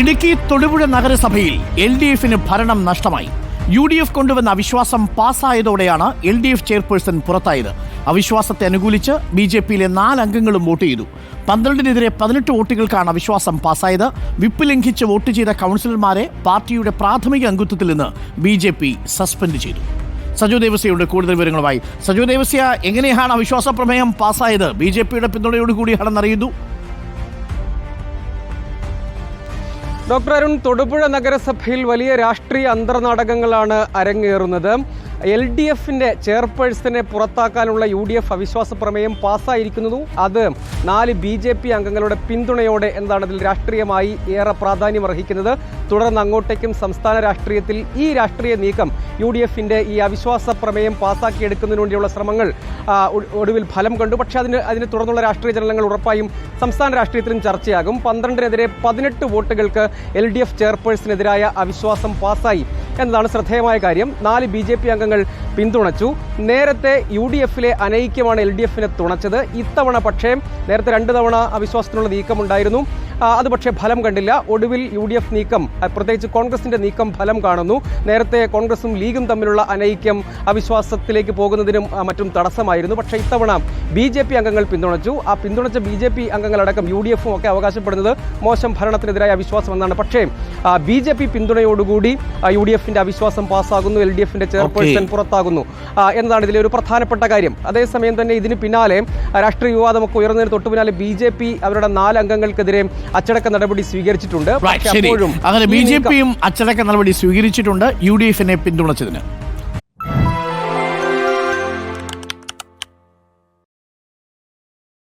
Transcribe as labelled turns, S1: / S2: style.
S1: ഇടുക്കി തൊടുപുഴ നഗരസഭയിൽ L D എഫിന് ഭരണം നഷ്ടമായി. യു ഡി എഫ് കൊണ്ടുവന്ന അവിശ്വാസം പാസ്സായതോടെയാണ് എൽ ഡി എഫ് ചെയർപേഴ്സൺ പുറത്തായത്. അവിശ്വാസത്തെ അനുകൂലിച്ച് ബി ജെ പിയിലെ നാല് അംഗങ്ങളും വോട്ട് ചെയ്തു. പന്ത്രണ്ടിനെതിരെ പതിനെട്ട് വോട്ടുകൾക്കാണ് അവിശ്വാസം പാസ്സായത് വിപ്പ് ലംഘിച്ച് വോട്ട് ചെയ്ത കൗൺസിലർമാരെ പാർട്ടിയുടെ പ്രാഥമിക അംഗത്വത്തിൽ നിന്ന് ബി ജെ പി സസ്പെൻഡ് ചെയ്തു. സജു ദേവസ്യയുടെ കൂടുതൽ വിവരങ്ങളുമായി. സജു ദേവസ്യ എങ്ങനെയാണ് അവിശ്വാസ പ്രമേയം പാസ്സായത് ബി ജെ പിയുടെ പിന്തുണയോടുകൂടിയാണെന്നറിയുന്നു
S2: ഡോക്ടർ അരുൺ തൊടുപുഴ നഗരസഭയിൽ വലിയ രാഷ്ട്രീയ അന്തർനാടകങ്ങളാണ് അരങ്ങേറുന്നത്. എൽ ഡി എഫിന്റെ ചെയർപേഴ്സണെ പുറത്താക്കാനുള്ള യു ഡി എഫ് അവിശ്വാസ പ്രമേയം പാസ്സായിരിക്കുന്നു. അത് നാല് ബി ജെ പി അംഗങ്ങളുടെ പിന്തുണയോടെ എന്താണ് അതിൽ രാഷ്ട്രീയമായി ഏറെ പ്രാധാന്യം അർഹിക്കുന്നത്. തുടർന്ന് അങ്ങോട്ടേക്കും സംസ്ഥാന രാഷ്ട്രീയത്തിൽ ഈ രാഷ്ട്രീയ നീക്കം യു ഡി എഫിന്റെ ഈ അവിശ്വാസ പ്രമേയം പാസ്സാക്കിയെടുക്കുന്നതിന് വേണ്ടിയുള്ള ശ്രമങ്ങൾ ഒടുവിൽ ഫലം കണ്ടു. പക്ഷേ അതിന് അതിനെ തുടർന്നുള്ള രാഷ്ട്രീയ ചലനങ്ങൾ ഉറപ്പായും സംസ്ഥാന രാഷ്ട്രീയത്തിലും ചർച്ചയാകും. പന്ത്രണ്ടിനെതിരെ പതിനെട്ട് വോട്ടുകൾക്ക് എൽ ഡി എഫ് ചെയർപേഴ്സണെതിരായ അവിശ്വാസം പാസായി എന്നതാണ് ശ്രദ്ധേയമായ കാര്യം. നാല് ബി ജെ പി അംഗങ്ങൾ പിന്തുണച്ചു. നേരത്തെ യു ഡി എഫിലെ അനൈക്യമാണ് എൽ ഡി എഫിനെ തുണച്ചത്. ഇത്തവണ പക്ഷേ നേരത്തെ രണ്ട് തവണ അവിശ്വാസത്തിനുള്ള നീക്കമുണ്ടായിരുന്നു. അത് പക്ഷേ ഫലം കണ്ടില്ല. ഒടുവിൽ യു ഡി എഫ് നീക്കം പ്രത്യേകിച്ച് കോൺഗ്രസിന്റെ നീക്കം ഫലം കാണുന്നു. നേരത്തെ കോൺഗ്രസും ലീഗും തമ്മിലുള്ള അനൈക്യം അവിശ്വാസത്തിലേക്ക് പോകുന്നതിനും മറ്റും തടസ്സമായിരുന്നു. പക്ഷേ ഇത്തവണ ബി ജെ പി അംഗങ്ങൾ പിന്തുണച്ചു. ആ പിന്തുണച്ച ബി ജെ പി അംഗങ്ങളടക്കം യു ഡി എഫും ഒക്കെ അവകാശപ്പെടുന്നത് മോശം ഭരണത്തിനെതിരായ അവിശ്വാസം എന്നാണ്. പക്ഷേ ബി ജെ പി പിന്തുണയോടുകൂടി യു ഡി എഫിന്റെ അവിശ്വാസം പാസ്സാകുന്നു. എൽ ഡി എഫിന്റെ ചെയർപേഴ്സൺ പുറത്താകുന്നു. എന്നതാണ് ഇതിലെ ഒരു പ്രധാനപ്പെട്ട കാര്യം. അതേസമയം തന്നെ ഇതിന് പിന്നാലെ രാഷ്ട്രീയ വിവാദമൊക്കെ ഉയർന്നതിന് തൊട്ടു പിന്നാലെ ബി ജെ പി അവരുടെ നാല് അംഗങ്ങൾക്കെതിരെ അച്ചടക്ക നടപടി സ്വീകരിച്ചിട്ടുണ്ട്.
S1: അങ്ങനെ ബി ജെ പിയും അച്ചടക്ക നടപടി സ്വീകരിച്ചിട്ടുണ്ട്. യു ഡി എഫിനെ പിന്തുണച്ചതിന്.